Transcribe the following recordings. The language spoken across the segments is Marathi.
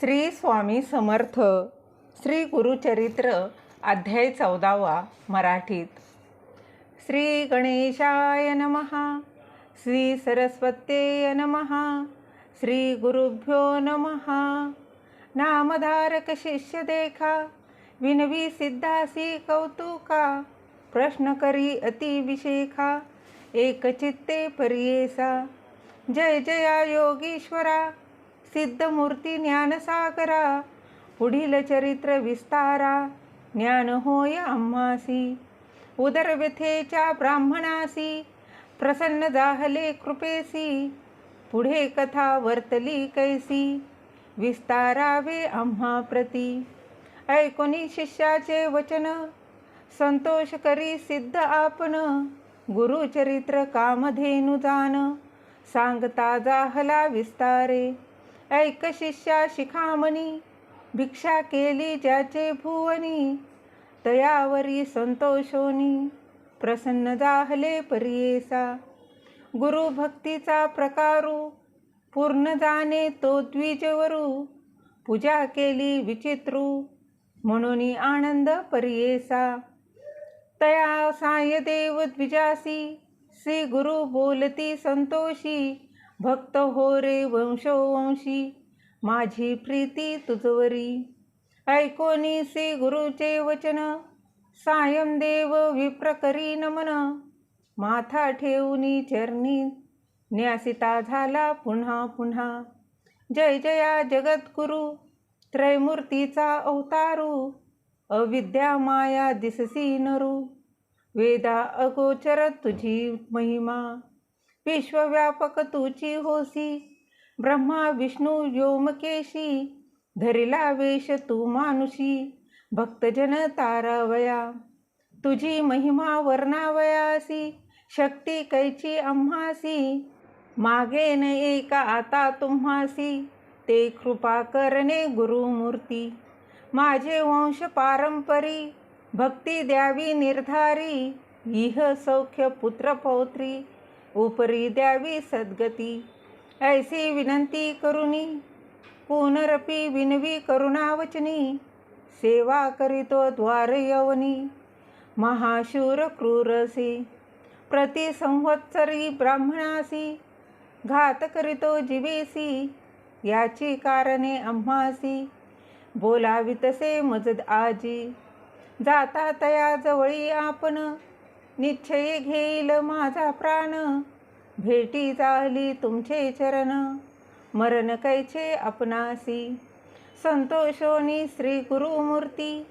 श्री स्वामी समर्थ श्री गुरुचरित्र अध्याय चौदावा मराठीत. श्री गणेशाय नमः श्री सरस्वत्ये नमः श्री गुरुभ्यो नमः. नामधारक शिष्य देखा विनवी सिद्धासी कौतुका प्रश्न करी अति विशेखा एकचित्ते परियेसा. जय जया योगीश्वरा सिद्धमूर्ती ज्ञानसागरा पुढील चरित्र विस्तारा ज्ञान होय आम्हासी उदरव्यथेच्या ब्राह्मणासी प्रसन्न जाहले कृपेसी पुढे कथा वर्तली कैसी विस्तारावे आम्हा प्रती. ऐकोनी शिष्याचे वचन संतोष करी सिद्ध आपण गुरुचरित्र कामधेनु जान सांगता जाहला विस्तारे. ऐक शिष्या शिखामणी भिक्षा केली ज्याचे भुवनी तयावरी संतोषोनी प्रसन्न जाहले परियेसा. गुरुभक्तीचा प्रकारू पूर्ण जाणे तो द्विजवरू पूजा केली विचित्रू म्हणून आनंद परियेसा. तया साय देव द्विजासी श्री गुरु बोलती संतोषी भक्त हो रे वंशोवंशी माझी प्रीती तुझवरी. ऐकोनी गुरुचे वचन सायम देव विप्रकरी नमन. माथा ठेवूनी चरणी न्यासिता झाला पुन्हा पुन्हा. जय जया जगद्गुरु त्रैमूर्तीचा अवतारू. अविद्या माया दिससी नरू. वेदा अगोचर तुझी महिमा. विश्वव्यापक तुची होसी. ब्रह्मा विष्णू व्योमकेशी धरिला वेश तू मानुषी भक्तजन तारावया. तुझी महिमा वर्णावयासी शक्ती कैची आम्हासी. मागे न एका आता तुम्हासी ते कृपा करणे गुरुमूर्ती. माझे वंश पारंपरी भक्ती द्यावी निर्धारी इह सौख्य पुत्रपौत्री उपरी द्यावी सद्गती. ऐसी विनंती करुणी पुनरपी विनवी करुणावचनी. सेवा करीतो द्वार यवनी. महाशूर क्रूरसी. प्रतिसंवत्सरी ब्राह्मणासी. घात करीतो जीवेसी. याची कारणे आम्हासी. बोलावितसे मजद आजी. जाता तया जवळी आपण. निश्चय घेईल माझा प्राण. भेटी झाली तुमचे चरण. मरण कैचे आपणासी संतोषोनी श्री गुरुमूर्ती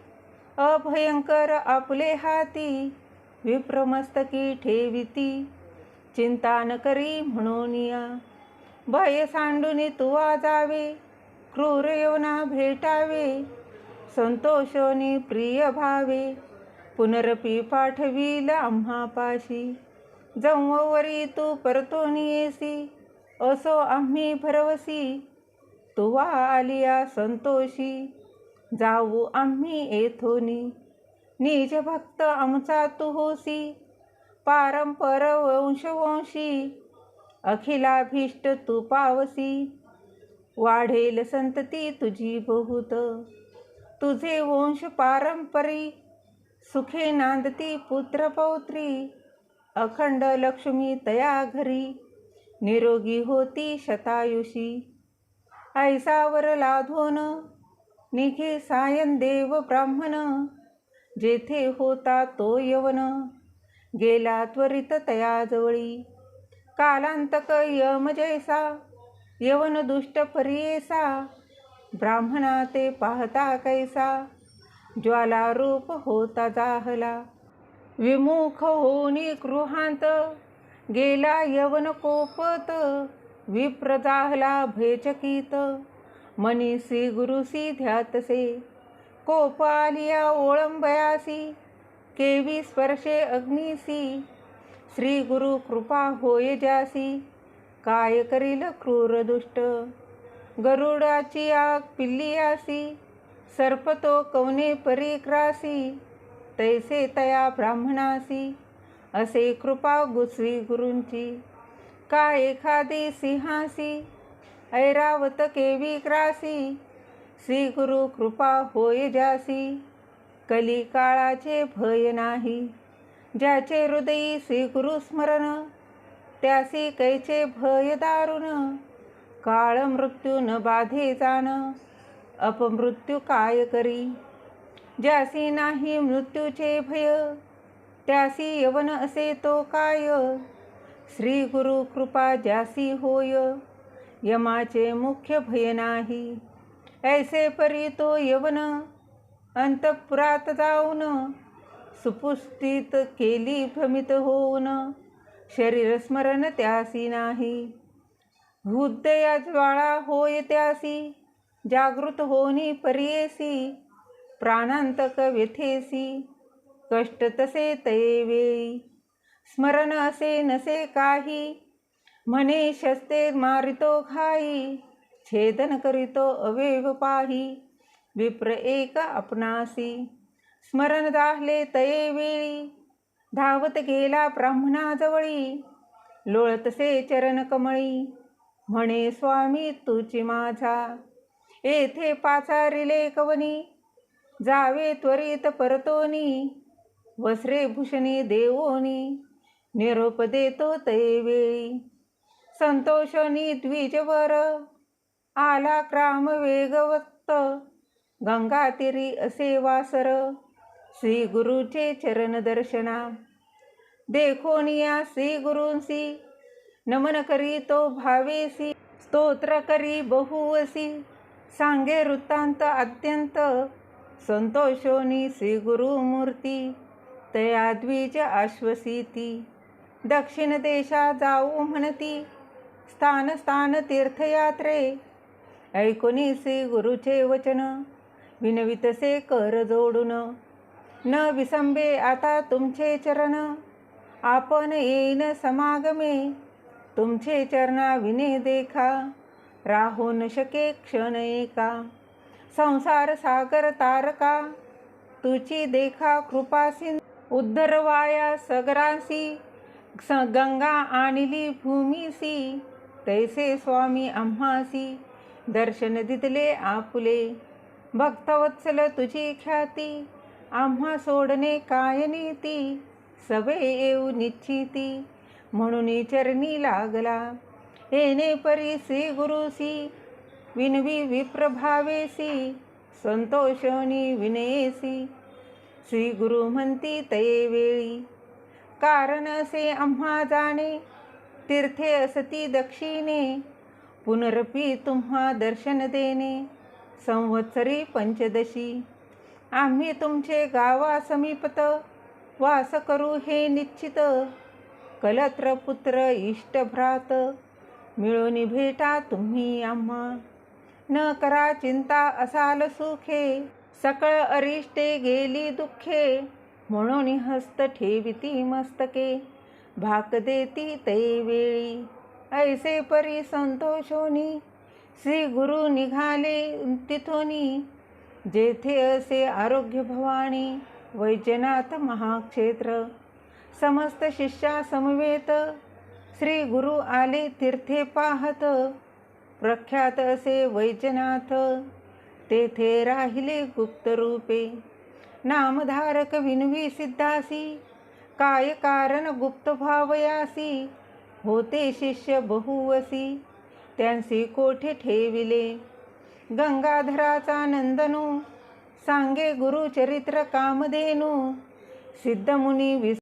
अभयंकर आपले हाती. विप्रमस्तकी ठेविती. चिंता न करी म्हणून या. भय सांडून तुवा जावे. क्रूर यवना भेटावे. संतोषोनी प्रिय भावे. पुनरपी पाठवील आम्हापाशी जमवरी तू परतो येसी असो आम्ही भरवसी. तुवा आलिया संतोषी जाऊ आम्ही येथोनी. निज भक्त आमचा तू होसी पारंपर वंशवंशी. अखिलाभीष्ट तू पावसी वाढेल संतती तुझी बहुत. तुझे वंश पारंपरी सुखे नांदती पुत्रपौत्री अखंड लक्ष्मी तया घरी निरोगी होती शतायुषी. ऐसावर लाधोन निघे सायन देव ब्राह्मण जेथे होता तो यवन गेला त्वरित तयाजवळी. कालांतक यम जैसा यवन दुष्ट परियेसा ब्राह्मणा ते पाहता कैसा. ज्वाला रूप होता जाहला. विमुख होनी गृहांत गेला यवन कोपत विप्र जाहला भेचकीत. मनीसी गुरुसी ध्यातसे कोप आलिया ओळंबयासी केवी स्पर्शे अग्निसी. श्री गुरु कृपा होय जासी काय करील क्रूर दुष्ट. गरुडाची आग सर्पतो कवने परिक्रासी तैसे तया ब्राह्मणासी असे कृपा गुसवी गुरूंची. का एखादी सिंहासी ऐरावत केवी ग्रासी? श्री गुरु कृपा होय जासी कली काळाचे भय नाही. ज्याचे हृदयी श्री गुरु स्मरण त्यासी कैचे भय दारुण. काळ मृत्यू न बाधे जाण अपमृत्यू काय करी? ज्यासी नाही मृत्यूचे भय त्यासी यवन असे तो काय? श्री गुरु कृपा ज्यासी होय यमाचे मुख्य भय नाही. ऐसे परी तो यवन अंतपुरात जाऊन सुपुष्टीत केली भ्रमित होऊन शरीर स्मरण त्यासी नाही. हृदया ज्वाळा होय त्यासी जागृत होनी पर्येसी प्राणांतक व्यथेसी कष्ट तसे तये वेळी. स्मरण असे नसे काही म्हणे शस्ते मारितो घाई छेदन करीतो अवेव पाही विप्र एक आपणासी. स्मरण दाहले तये वेळी धावत गेला ब्राह्मणाजवळी लोळतसे चरण कमळी म्हणे स्वामी तुची माझा येथे पाचारिले कवनी जावे त्वरित परतोनी वस्रे भूषणी देवोनी निरोप देतो तये वेळी. संतोषनी द्विजवर आला क्राम वेगवत गंगातिरी असे वासर श्री गुरुचे चरण दर्शना. देखोनिया श्री गुरूंसी नमन करी तो भावेसी स्तोत्र करी बहुवसी सांगे वृत्तांत अत्यंत संतोषोनी श्री गुरुमूर्ती तया द्विज आश्वसीती दक्षिण देशा जाऊ म्हणती स्थान स्थान तीर्थयात्रे ऐकुनी श्री गुरुचे वचन विनवितसे कर जोडून न विसंबे आता तुमचे चरण आपण येईन समागमे तुमचे चरणा विने देखा राहू न शके क्षण एका. संसार सागर तारका तुची देखा कृपासी उद्धरवाया सगरासी स गंगा आणली भूमीसी. तैसे स्वामी आम्हासी दर्शन दिदले आपुले. भक्तवत्सल तुझी ख्याती आम्हा सोडणे काय नीती? सवे येऊ निश्चिती म्हणून चरणी लागला. तेने परी श्री गुरुसी विनवी विप्रभावेसी संतोषणी विनयेसी श्री गुरु म्हणती तये वेळी कारण असे आम्हा जाणे तीर्थे असती दक्षिणे पुनरपी तुम्हा दर्शन देणे संवत्सरी पंचदशी। आम्ही तुमचे गावा समीपत वास करू हे निश्चित कलत्र पुत्र इष्टभ्रात मिळून भेटा तुम्ही आम्हा. न करा चिंता असाल सुखे. सकळ अरिष्टे गेली दुःखे. म्हणून हस्त ठेविती मस्तके. भाक देती ते वेळी. ऐसे परी संतोषोनी. श्री गुरु निघाले तिथोनी. जेथे असे आरोग्य भवानी. वैजनाथ महाक्षेत्र. समस्त शिष्या समवेत. श्री गुरु आले तीर्थे पाहत. प्रख्यात असे वैजनाथ तेथे राहिले गुप्तरूपे. नामधारक विनवी सिद्धासी काय कारण गुप्त भावयासी होते शिष्य बहुवसी. त्यांसी कोठे ठेविले? गंगाधराचा नंदनू सांगे गुरुचरित्र कामधेनू. सिद्धमुनी विस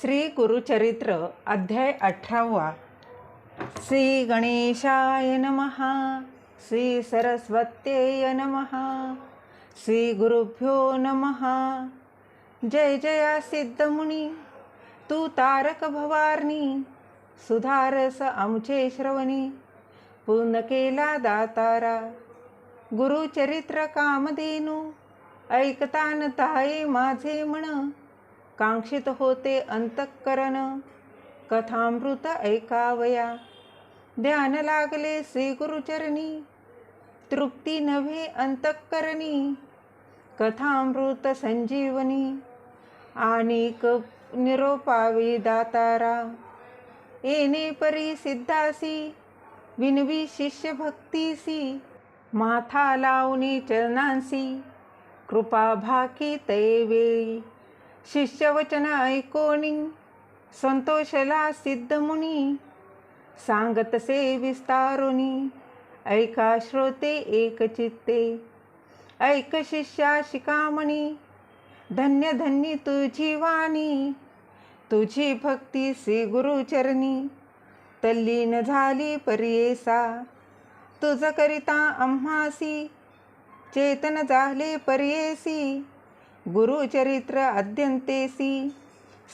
श्री गुरुचरित्र अध्याय अठरावा. श्री गणेशाय नमः. श्री सरस्वत्यय नमः. श्री गुरुभ्यो नमः. जय जया सिद्धमुनी. तू तारक भवारणी सुधारस आमचे श्रवणी. पूर्ण केला दातारा. गुरुचरित्र कामधेनू. ऐकतान ताये माझे म्हण कांक्षित होते अंतःकरण कथामृत ऐकावया। ध्यान लागले श्रीगुरुचरणी तृप्ती नव्हे अंतःकरणी कथामृत संजीवनी आणि क निरोपावे दातारा। येणे परी सिद्धासी विनवी शिष्य भक्तीसी माथा लावणी चरणांसी कृपा भाकी तैवेळी शिष्यवचन ऐकोणी संतोषला सिद्धमुनी सांगतसे विस्तारुनी ऐका श्रोते एकचित्ते ऐक शिष्या शिकामणी धन्य धन्य तुझी वाणी. तुझी भक्ती श्री गुरुचरणी तल्लीन झाली पर्येसा. तुझ करिता आम्हासी चेतन झाले पर्येसी. गुरुचरित्र अद्यंतेसी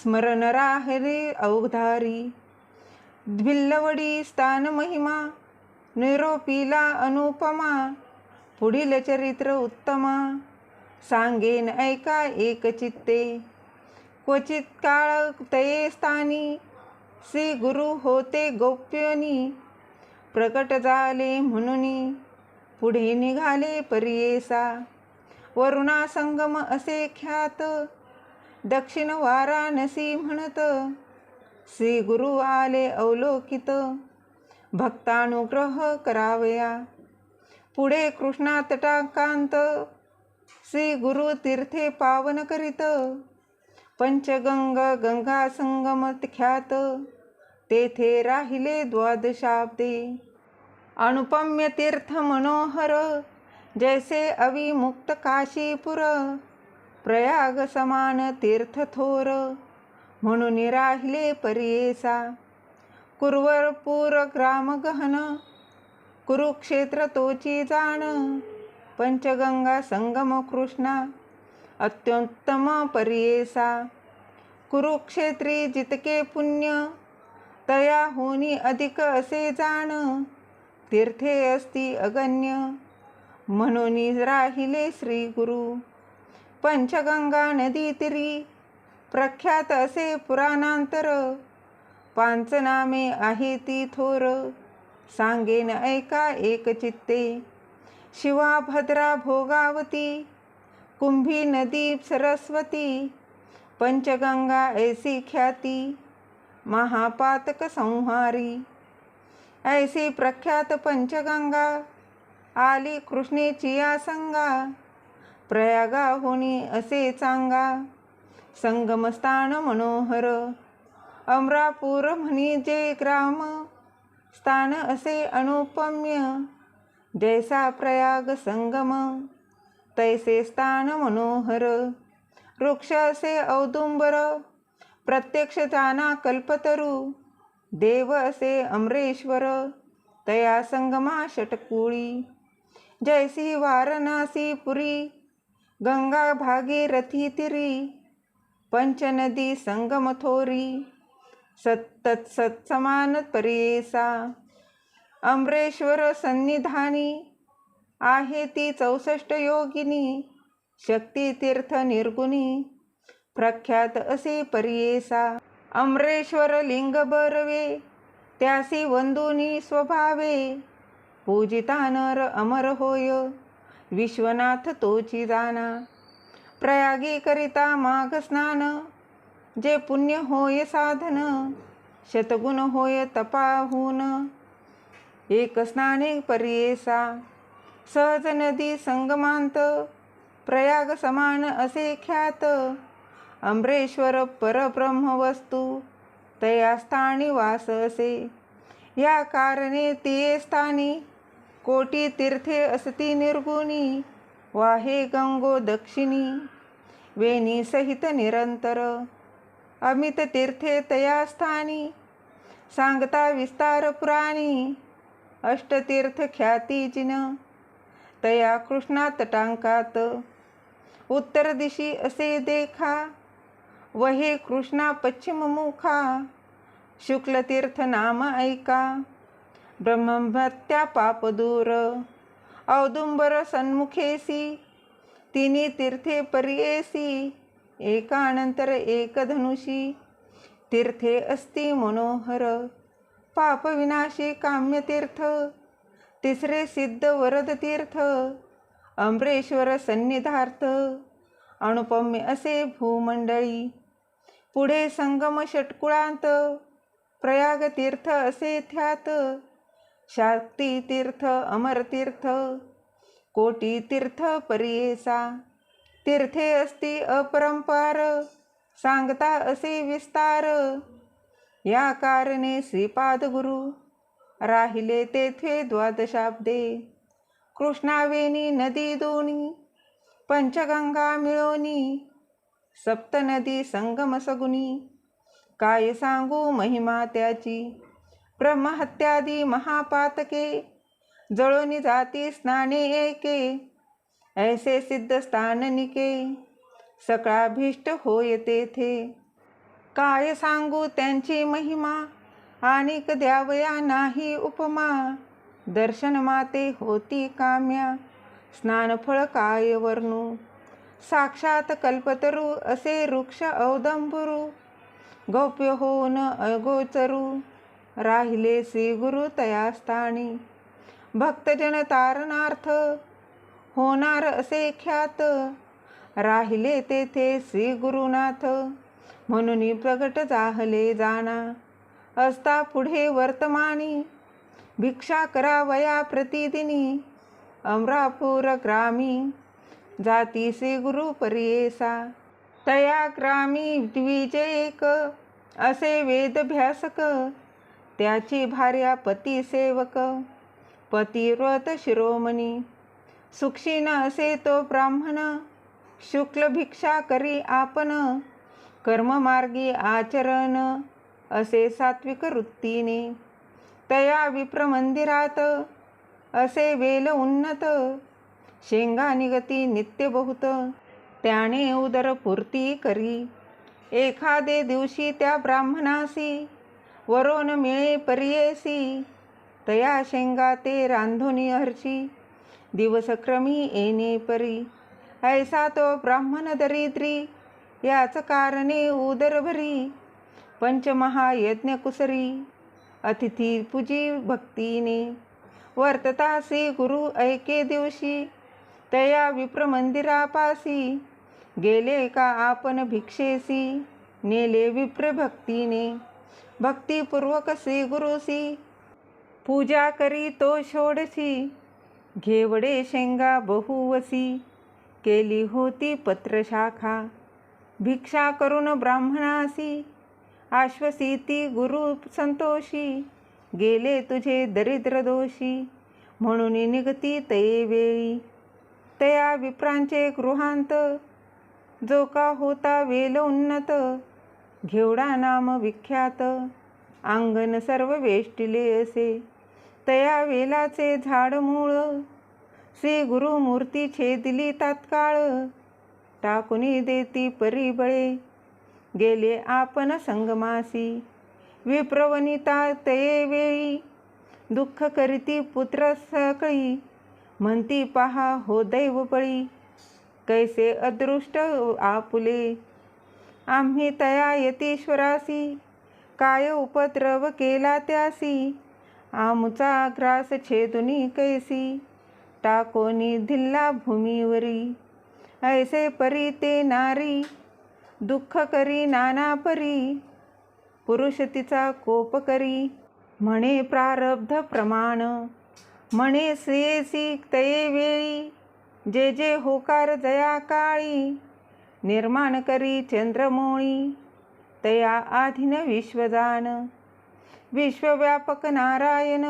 स्मरण राहरे अवधारी भिल्लवडी स्थान महिमा निरोपीला अनुपमा पुढील चरित्र उत्तमा सांगेन ऐका एकचित्ते क्वचित काळ तये स्थानी श्री गुरु होते गोप्यनी प्रकट झाले म्हणून पुढे निघाले परियेसा वरुणा संगम असे ख्यात. दक्षिण वाराणसी म्हणत श्री गुरु आले अवलोकित. भक्तानुग्रह करावया. पुढे कृष्णा तटाकांत श्री गुरु तीर्थे पावन करीत. पंचगंग गंगा संगम ख्यात. तेथे राहिले द्वादशाब्दे. अनुपम्य तीर्थ मनोहर. जैसे अविमुक्त काशीपुर प्रयाग समान तीर्थ थोर म्हणून राहिले पर्येसा कुरवरपूर ग्राम गहन कुरुक्षेत्र तोची जाण पंचगंगा संगम कृष्णा अत्युत्तम पर्येसा कुरुक्षेत्री जितके पुण्य तया होनी अधिक असे जाण तीर्थे अस्ति अगण्य म्हणून राहिले श्री गुरु. पंचगंगा नदी तिरी प्रख्यात असे पुराणांतर पांचनामे आहे ती थोर सांगेन ऐका एकचित्ते शिवा भद्रा भोगावती कुंभी नदी सरस्वती पंचगंगा ऐसी ख्याती महापातक संहारी. ऐसी प्रख्यात पंचगंगा आली कृष्णेची या संगा प्रयागा असे चांगा. संगमस्थान मनोहर. अमरापूर म्हणी जे ग्राम. स्थान असे अनुपम्य. जैसा प्रयाग संगम. तैसे स्थान मनोहर. वृक्ष असे औदुंबर. प्रत्यक्ष जाना कल्पतरू. देव असे अमरेश्वर. तया संगमा षटकुळी. जैसी वाराणसी पुरी गंगा भागीरथी तिरी पंचनदी संगम थोरी सत्तत सत्समान परेसा अमरेश्वर सन्निधानी आहे ती चौसष्ट योगिनी शक्तीतीर्थ निर्गुणी प्रख्यात असे पर्येसा अमरेश्वर लिंग बरवे त्यासी वंदुनी स्वभावे पूजिता नर अमर होय. विश्वनाथ तोची जाना. प्रयागी करिता माघ स्नान. जे पुण्य होय साधन. शतगुण होय तपाहून. एक स्नाने पर्येसा. सहज नदी संगमांत. प्रयाग समान असे ख्यात. अमरेश्वर परब्रह्म वस्तू तया स्थानी वास असे. या कारणे ते स्थानी. कोटी तीर्थे असती निर्गुणी. वाहे गंगो दक्षिणी. वेणी सहित निरंतर. अमित तीर्थे तया स्थानी. सांगता विस्तार पुराणी. अष्टतीर्थ ख्याती जिन. तया कृष्णा तटांकात उत्तर दिशी असे देखा. वहे कृष्णा पश्चिम मुखा. शुक्लतीर्थ नाम ऐका. ब्रह्मभत्या पापदूर औदुंबर सन्मुखेसी तिन्ही तीर्थे पर्येसी एकानंतर एक धनुषी. तीर्थे अस्ति मनोहर पापविनाशी काम्यतीर्थ तिसरे सिद्ध वरद तीर्थ अमरेश्वर सन्निधार्थ अनुपम्य असे भूमंडळी. पुढे संगम षटकुळांत प्रयाग तीर्थ असे थ्यात शाक्ती तीर्थ अमरतीर्थ कोटी तीर्थ परियेसा तीर्थे असती अपरंपार सांगता असे विस्तार. या कारणे श्रीपाद गुरु राहिले तेथे द्वादशाब्दे. कृष्णावेणी नदी दोन्ही पंचगंगा मिळोनी सप्तनदी संगम सगुनी. काय सांगू महिमा त्याची? ब्रह्महत्यादी महापातके जळोनी जाती स्नाने एके ऐसे सिद्ध स्थाननिके सकाळभीष्ट होय तेथे. काय सांगू त्यांची महिमा आणिक द्यावया नाही उपमा. दर्शन माते होती काम्या स्नानफळ काय वर्णू साक्षात कल्पतरू असे वृक्ष औदंबरू गौप्य होऊन अगोचरू. राहिले श्री गुरु तयास्थानी. भक्तजन तारणार्थ होणार असे ख्यात. राहिले तेथे श्री गुरुनाथ म्हणून प्रगट जाहले जाणा. असता पुढे वर्तमानी भिक्षा करावया प्रतिदिनी. अमरापूर ग्रामी जाती श्री गुरु परियेसा. तया ग्रामी द्विजयेक असे वेदभ्यासक त्याची भार्या पती सेवक पतिव्रत शिरोमणी. सुक्षीन असे तो ब्राह्मण शुक्ल भिक्षा करी आपण कर्ममार्गी आचरण असे सात्विक वृत्तीने. तया विप्र मंदिरात असे वेल उन्नत शेंगा निगती नित्य बहुत. त्याने उदरपूर्ती करी. एखादे दिवशी त्या ब्राह्मणासी वरोन मिळे पर्येसी तया शेंगा ते रांधोनी हर्षी दिवसक्रमी येणे परी. ऐसा तो ब्राह्मण दरिद्री याच कारणे उदरभरी पंचमहायज्ञ कुसरी अतिथी पूजी भक्तीने. वर्ततासी गुरु ऐके दिवशी तया विप्र मंदिरापासी. गेले का आपण भिक्षेसी नेले विप्र भक्तीने. भक्तिपूर्वक श्रीगुरुसी पूजा करी तो षोडशी. घेवडे शेंगा बहुवसी. केली होती पत्रशाखा. भिक्षा करून ब्राह्मणासी. आश्वसिती गुरु संतोषी. गेले तुझे दरिद्र दोषी. म्हणून निघती तये वेळी. तया विप्रांचे गृहांत. जो का होता वेल उन्नत. घेवडा नाम विख्यात. अंगण सर्व वेष्टिले असे. तया वेलाचे झाड मूळ. श्री गुरुमूर्ती छेदली तात्काळ. टाकुनी देती परिबळे. गेले आपण संगमासी. विप्रवनिता तये वेळी. दुःख करीती पुत्र सकळी. म्हणती पहा हो दैव बळी कैसे अदृष्ट आपुले. आम्ही तया यतीश्वरासी. काय उपद्रव केला त्यासी? आमचा ग्रास छेदुनी कैसी? टाकोनी धिल्ला भूमीवरी. ऐसे परी ते नारी. दुःख करी नाना परी. पुरुष तिचा कोप करी. म्हणे प्रारब्ध प्रमाण. म्हणे श्रेयसी तये वेळी. जे जे होकार जया काळी. निर्माण करी चंद्रमोळी. तया आधीन विश्वदान विश्वव्यापक नारायण.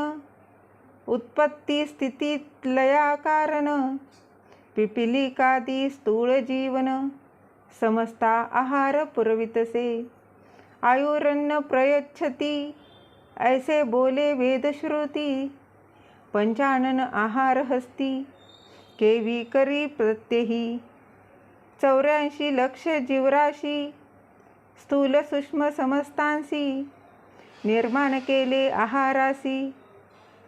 उत्पत्ती स्थितीत लया कारण. पिपिलिकादी स्थूळ जीवन. समस्ता आहार पुरवितसे. आयुरन्न प्रयच्छती. ऐसे बोले वेदश्रुती पंचानन आहार हस्ती. केवी करी प्रत्यही. चौऱ्याऐंशी लक्ष जीवराशी स्थूल सूक्ष्म समस्तांसी निर्माण केले आहारासी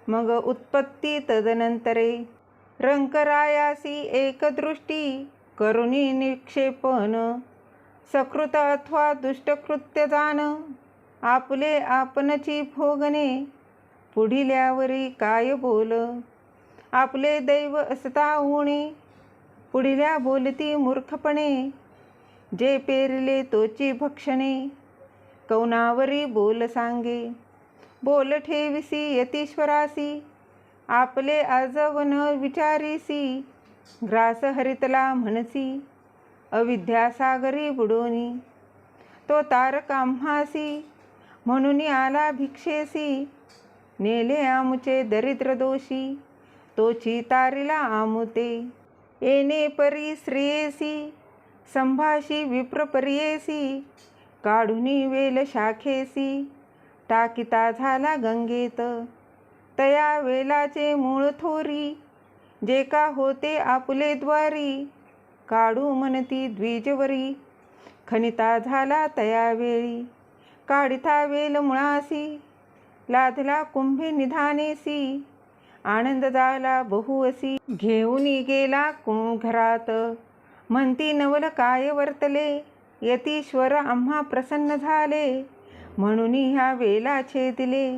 मग उत्पत्ती तदनंतरे रंकरायासी एकदृष्टी करुणी निक्षेपण सकृत अथवा दुष्टकृत्य जाण आपले आपणची भोगणे पुढिल्यावरी काय बोल आपले दैव असता उणे पुढिल्या बोलती मूर्खपणे. जे पेरले तोची भक्षणे. कौनावरी बोल सांगे. बोल ठेविसी यतीश्वरासी. आपले आजवन विचारीसी. ग्रास हरितला म्हणसी. अविद्यासागरी बुडोनी. तो तारकाम्हासी म्हणून आला भिक्षेसी. नेले आमुचे दरिद्र दोषी. तोची तारिला आमुते. येणे परी श्रेयसी संभाषी विप्रपर्येसी काढुनी वेल शाखेसी टाकिता झाला गंगेत. तया वेलाचे मूळ थोरी जे का होते आपुले द्वारी काढू म्हणती द्विजवरी. खनिता झाला तया वेळी काढिता वेल मुळासी लाधला कुंभी निधानेसी. आनंद झाला बहुअसी घेऊन गेला कोण घरात? म्हणती नवल काय वर्तले? यतीश्वर आम्हा प्रसन्न झाले. म्हणून ह्या वेला छेदले.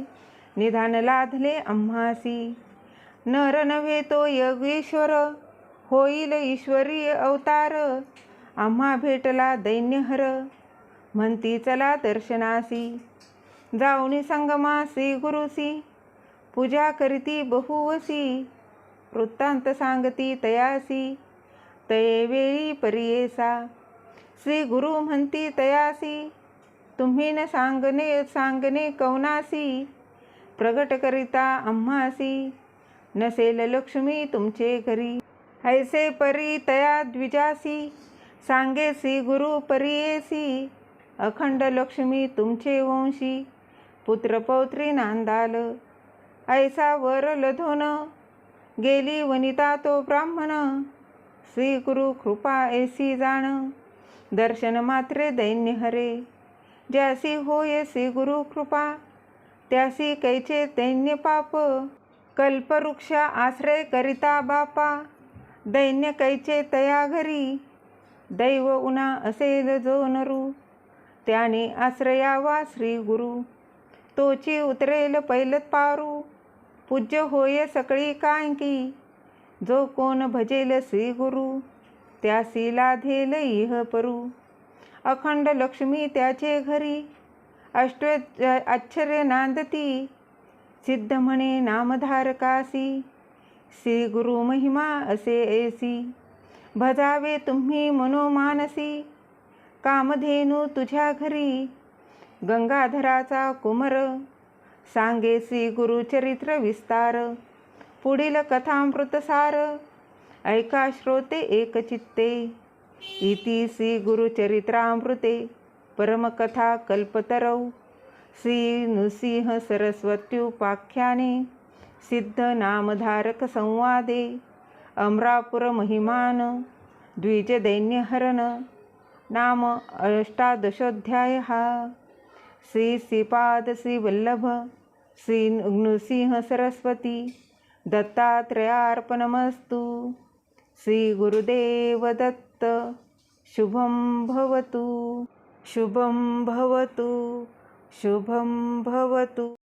निधान लाधले आम्हासी. नर नव्हे तो योगेश्वर होईल ईश्वरी अवतार. आम्हा भेटला दैन्यहर. म्हणती चला दर्शनासी. जाऊनी संगमासी गुरुसी. पूजा करीती बहुवसी वृत्तांत सांगती तयासी तये वेळी परियेसा श्री गुरु म्हणती तयासी तुम्ही न सांगणे सांगणे कवनासी प्रगट करिता आम्हासी नसेल लक्ष्मी तुमचे घरी ऐसे परी तया द्विजासी सांगे श्री गुरु परियेसी अखंड लक्ष्मी तुमचे वंशी पुत्रपौत्री नांदाल ऐसा वर लधोन गेली वनिता तो ब्राह्मण. श्री गुरु कृपा ऐसी जाण दर्शन मात्रे दैन्य हरे. ज्यासी होय श्री गुरु कृपा त्यासी कैचे दैन्य पाप. कल्पवृक्ष आश्रय करिता बापा दैन्य कैचे तया घरी. दैव उना असेल जो नरू त्याने आश्रयावा श्री गुरु तोची उतरेल पैलत पारू. पूज्य होय सकळी कांकी. जो कोण भजेल श्री गुरु त्यासी लाधेल इह परू. अखंड लक्ष्मी त्याचे घरी अष्ट आश्चर्य नांदती. सिद्ध म्हणे नामधारकासी श्री गुरु महिमा असे ऐसी. भजावे तुम्ही मनोमानसी कामधेनू तुझ्या घरी. गंगाधराचा कुमर सांगे श्री गुरुचरित्र विस्तार. पुढील कथामृतसार. ऐका श्रोते एकचित्ते इति श्री गुरुचरित्रामृते परमकथा कल्पतरौ. श्री नृसिंह सरस्वत्युपाख्याने सिद्धनामधारकसंवादे नामधारक संवादे. अमरापुर महिमान. द्विजदैन्यहरण नाम अष्टादशोऽध्यायः. श्री श्रीपाद श्री वल्लभ श्री नृसिंह सरस्वती दत्तात्रयार्पणमस्तु। श्री गुरुदेव दत्त शुभं भवतु। शुभं भवतु। शुभं भवतु।